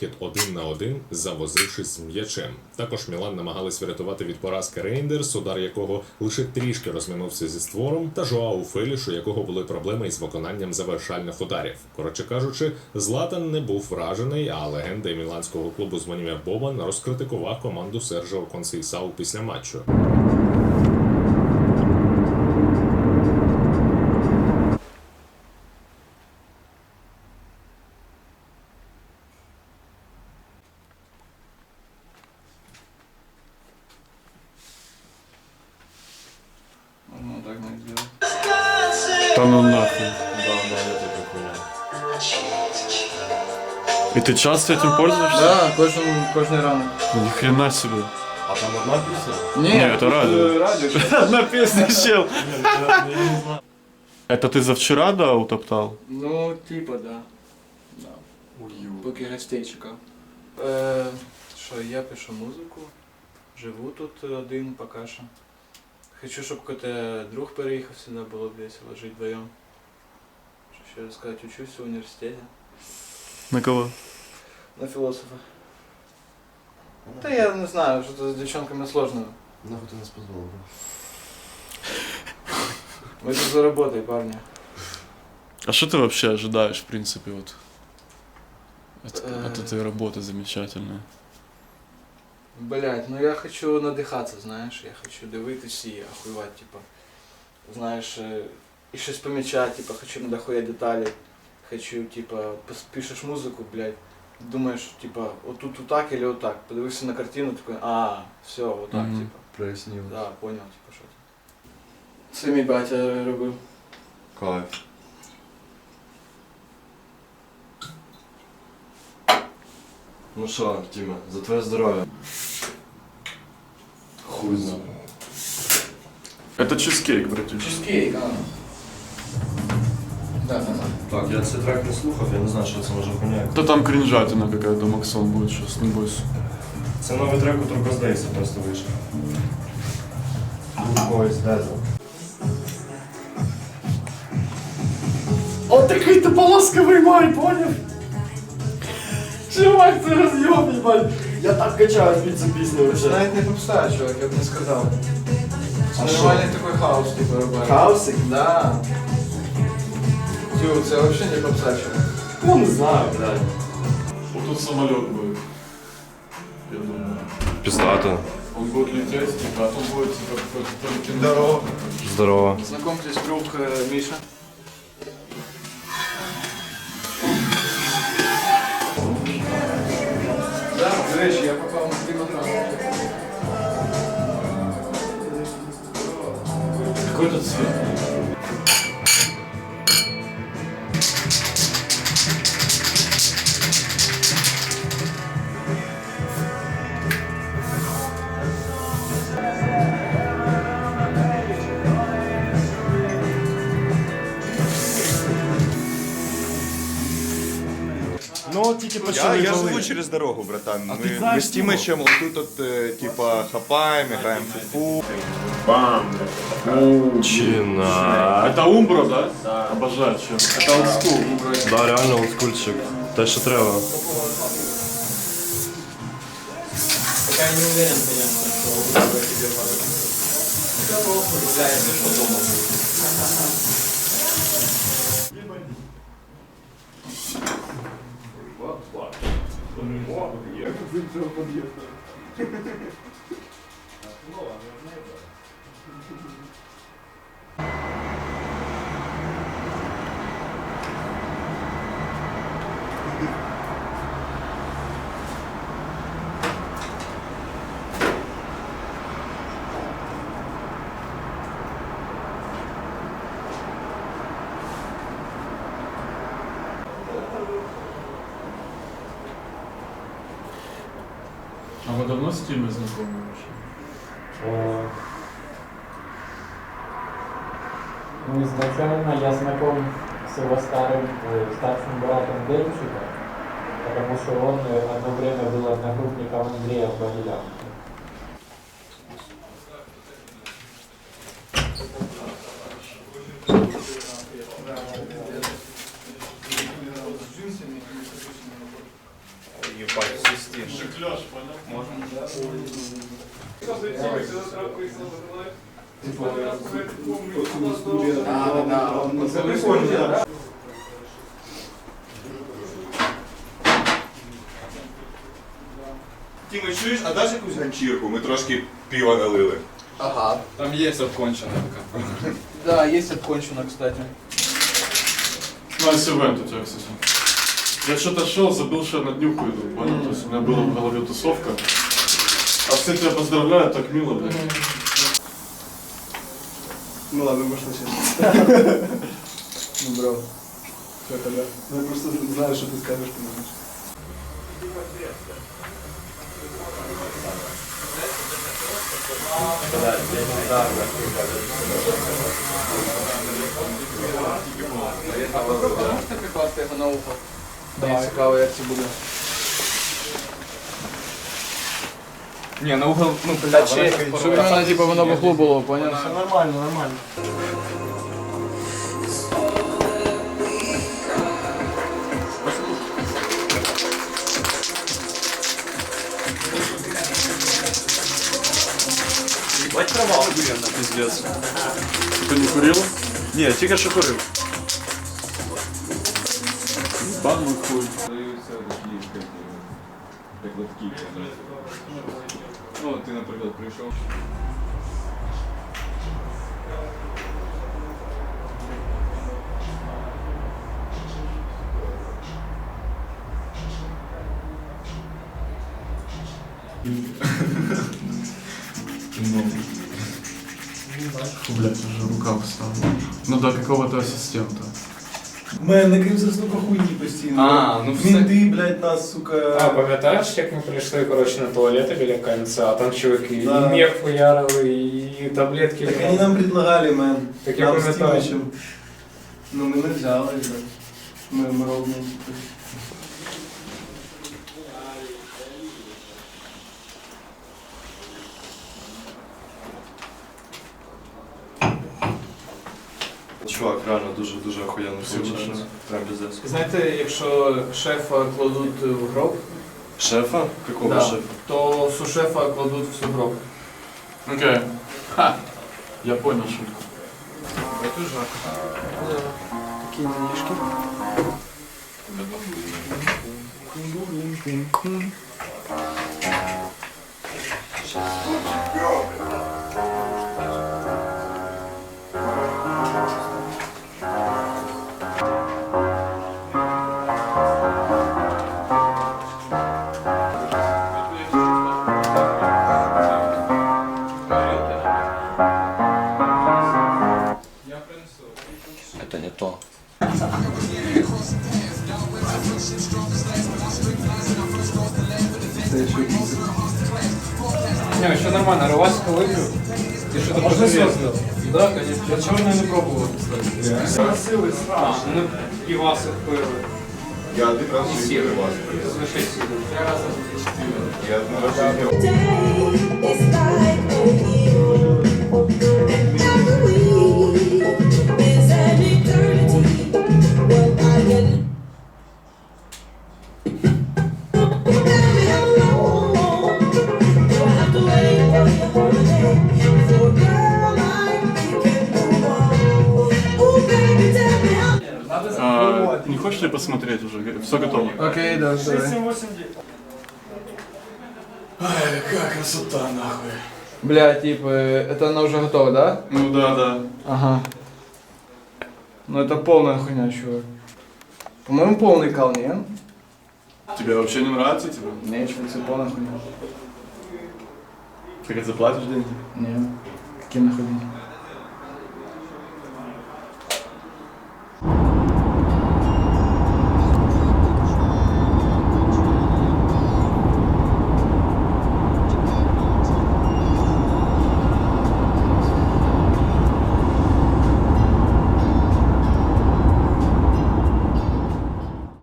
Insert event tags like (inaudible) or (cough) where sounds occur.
вихід один на один, завозившись з м'ячем. Також Мілан намагались врятувати від поразки Рейндерс, удар якого лише трішки розминувся зі створом, та Жоау Феліш, у якого були проблеми із виконанням завершальних ударів. Коротше кажучи, Златан не був вражений, а легенда міланського клубу Звонімір Бобан розкритикував команду Сержіо Консейсау після матчу. так не сделать. Та ну нахуй. Да, да, это прикольно. И ты часто этим пользуешься? Да, кожен, кожний ранок. Ни хрена себе. А там одна песня? Ні, Ні, це тут, радіо. е, радіо. Одна песня, чел. Нет, я, я не знаю. Это ты за вчера, да, утоптал? Ну, типа, да. да. Поки гостей чекав. Е, що, я пишу музику, живу тут один поки що. Хочу, щоб коли друг переїхав сюди, було б весело жити вдвоєм. Що ще розказати, учусь в університеті На кого? на філософа. Та я не знаю, що це з дівчонками сложно. Нахуй ты нас позвал, бро? Ми тут за роботою, парні. А что ты вообще ожидаешь, в принципе, вот от, Э. от этой работы замечательной? Блять, ну я хочу надихатися, знаєш, я хочу дивитись і ахуювати, типа. Знаєш, е, і щось помічати, типа, хочу надохуя деталі. Хочу, типа, пос- пишеш музику, блядь, думаєш, типа, отут отак или отак. Подивився на картину, такой, а, все, отак, Мгм. типа. Прояснил. Да, понял, типа, що це. Це мій батя робив. Кайф. Ну що, Тіма, за твоє здоров'я. Хуй знає. Это чизкейк, братюш. Чизкейк, а. Да, да, да. Так, я цей трек не слухав, я не знаю, що це може хуйня. Да там кринжатина какая-то, Максон будет сейчас, не бойся. Це новий трек у Турбоздейса просто вийшов. Good Boys Desert. Он такой тополосковый май, понял? Чувак, ты разъем, ебать. Я так качаюсь під цю пісню Це навіть не попста, чувак, я б не сказав. Це А що? нормальний такий хаос, типу, робить. Хаусик? Да. Тю, це взагалі не попса, чувак. Ну не знаю, блядь. Вот тут самолет будет. Я думаю. Пістато. Он будет лететь, типа, а тут будет типа какой-то кино. Здорово. Здорово. Знакомтесь, друг е, До я попав на кліматрон. Какой тут цвет? Ну, тільки Я, почали я валити. живу через дорогу, братан. А ти Ми, знаєш ми з Тімичем отут от, е, типа, хапаємо, граємо в фіфу. Чина. Это Умбро, да? Да. Обожаю, чем. Это олдскул. Да, реально олдскульчик. Те, що треба. Я не уверен, конечно, что тебе падает. Да похуй, бля, если что дома будет. А вы давно с Тимой знакомы вообще? Ну, изначально я знаком с его старым, э, старшим братом Денчика, потому что он э, одно время был одногруппником Андрея в Тімо, чуєш, а даш якусь ганчірку? Ми трошки пива налили. Ага. Там есть обконченная такая. Да, есть обкончено, кстати. Nice event у тебя, кстати. Я что-то шел, забыл, что я на днюху иду, понял? То есть у меня была в голове тусовка. А все тебя поздравляют, так мило, блядь. Ну ладно, можна ще. (laughs) Ну, бро. Ну, я просто знаю, що ти скажеш, ти знаєш. Можете прикласти його на ухо? Мені цікаво, як це буде. Не, на угол, ну, Та чи, щоб в мене, типу, воно в углу було, поняв? Все нормально, нормально. Пиздец. Ты не курил? Ні, тільки що курив. Бан мой хуй. ну, ты, например, пришел. Фу, блядь, уже рука устала. Ну до какого-то ассистента. Мене накрився сука хуйні постійно. А, ну все. Мінди, блядь, нас, сука. А, пам'ятаєш, як ми прийшли, коротше, на туалети біля кінця, а там чуваки Да. і мех хуярили, і таблетки. Так вони нам предлагали, мен. Так я нам пам'ятаю. Ну ми не взяли, блядь. Ми, ми робимо. Чувак, реально дуже-дуже охуєнно вийшло. Прям пиздец. Знаєте, якщо шефа кладуть в гроб, Шефа? Какого Да. шефа? то сушефа кладуть в сугроб. Окей. Ха. Я понял шутку. Это жарко. Такие денежки. Не, все нормально, рваська выпью. И что-то посоветую. Да, конечно. Я черное не пробовал, кстати. Красивый, страшно. Ну, пивасы пили. Я один раз І жив сіли. у вас. Звичай сіли. Три рази в житті. Я один раз жив. А, не хочешь ли посмотреть уже? Все готово. Окей, да, давай. Ай, какая красота, нахуй. Бля, типа, это она уже готова, да? Ну да, да. Ага. Ну это полная хуйня, чувак. По-моему, полный кал, не? Тебе вообще не нравится, типа? Не, чувак, это полная хуйня. Ты как заплатишь деньги? Не. Какие нахуй деньги?